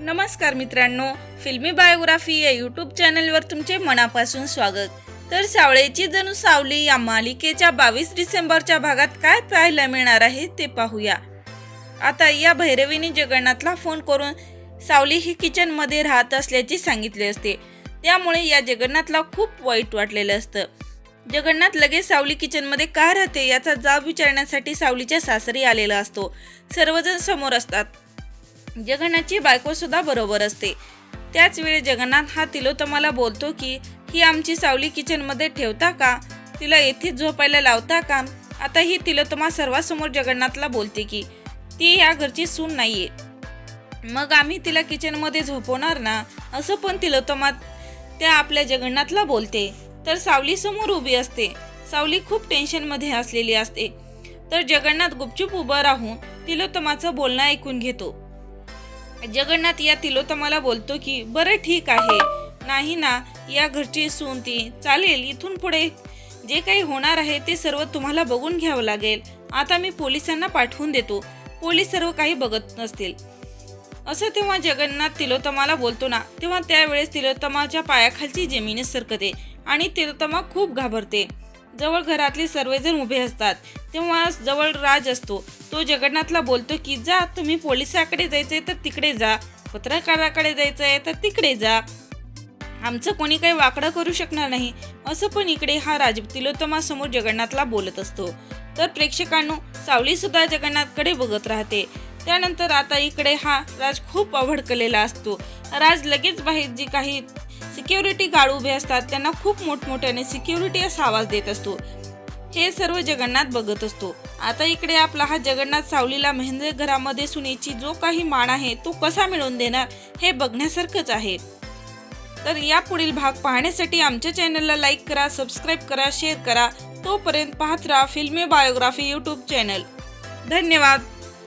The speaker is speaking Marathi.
नमस्कार मित्रांनो फिल्मी बायोग्राफी या यूट्यूब चॅनलवर तुमचे मनापासून स्वागत. तर सावळेची जणू सावली या मालिकेच्या बावीस डिसेंबरच्या भागात काय पाहायला मिळणार आहे ते पाहूया. आता या भैरवीने जगन्नाथला फोन करून सावली ही किचनमध्ये राहत असल्याचे सांगितले असते. त्यामुळे या जगन्नाथला खूप वाईट वाटलेलं असतं. जगन्नाथ लगेच सावली किचनमध्ये का राहते याचा जाब विचारण्यासाठी सावलीच्या सासरी आलेला असतो. सर्वजण समोर असतात. जगन्नाथची बायको सुद्धा बरोबर असते. त्याचवेळी जगन्नाथ हा तिलोत्तमाला बोलतो की ही आमची सावली किचनमध्ये ठेवता का? तिला येथेच झोपायला लावता का? आता ही तिलोत्तमा सर्वांसमोर जगन्नाथला बोलते की ती या घरची सून नाहीये. मग आम्ही तिला किचनमध्ये झोपवणार ना? असं पण तिलोत्तमा त्या आपल्या जगन्नाथला बोलते. तर सावली समोर उभी असते. सावली खूप टेन्शनमध्ये असलेली असते. तर जगन्नाथ गुपचूप उभं राहून तिलोत्तमाचं बोलणं ऐकून घेतो. जगन्नाथ या तिलोत्तमाला बोलतो की बरं ठीक आहे. नाही ना या घरची सून ती चालेल इथून पुढे जे काही होणार आहे ते सर्व तुम्हाला बघून घ्यावं लागेल. आता मी पोलिसांना पाठवून देतो. पोलीस सर्व काही बघत नसतील. असं तेव्हा जगन्नाथ तिलोत्तमाला बोलतो ना तेव्हा त्यावेळेस तिलोत्तमाच्या पायाखालची जमीनच सरकते आणि तिलोत्तमा खूप घाबरते. जवळ घरातले सर्वजण उभे असतात. तेव्हा जवळ राज असतो. तो जगन्नाथला बोलतो की जा तुम्ही पोलिसाकडे जायचंय तर तिकडे जा. पत्रकाराकडे जायचंय तर तिकडे जा. आमचं कोणी काही वाकडं करू शकणार नाही. असं पण इकडे हा राज तिलोत्तमासमोर जगन्नाथला बोलत असतो. तर प्रेक्षकांनो सावलीसुद्धा जगन्नाथकडे बघत राहते. त्यानंतर आता इकडे हा राज खूप अवडकलेला असतो. राज लगेच बाहेर जी काही सिक्युरिटी गार्ड उभे असतात त्यांना खूप मोठमोठ्याने सिक्युरिटी असा आवाज देत असतो. हे सर्व जगन्नाथ बघत असतो. आता इकडे आपला हा जगन्नाथ सावलीला महेंद्र घरामध्ये सुनेची जो काही मान आहे तो कसा मिळवून देणार हे बघण्यासारखंच आहे. तर या पुढील भाग पाहण्यासाठी आमच्या चॅनलला लाईक करा सबस्क्राईब करा शेअर करा. तोपर्यंत पाहत राहा फिल्मी बायोग्राफी यूट्यूब चॅनल. धन्यवाद.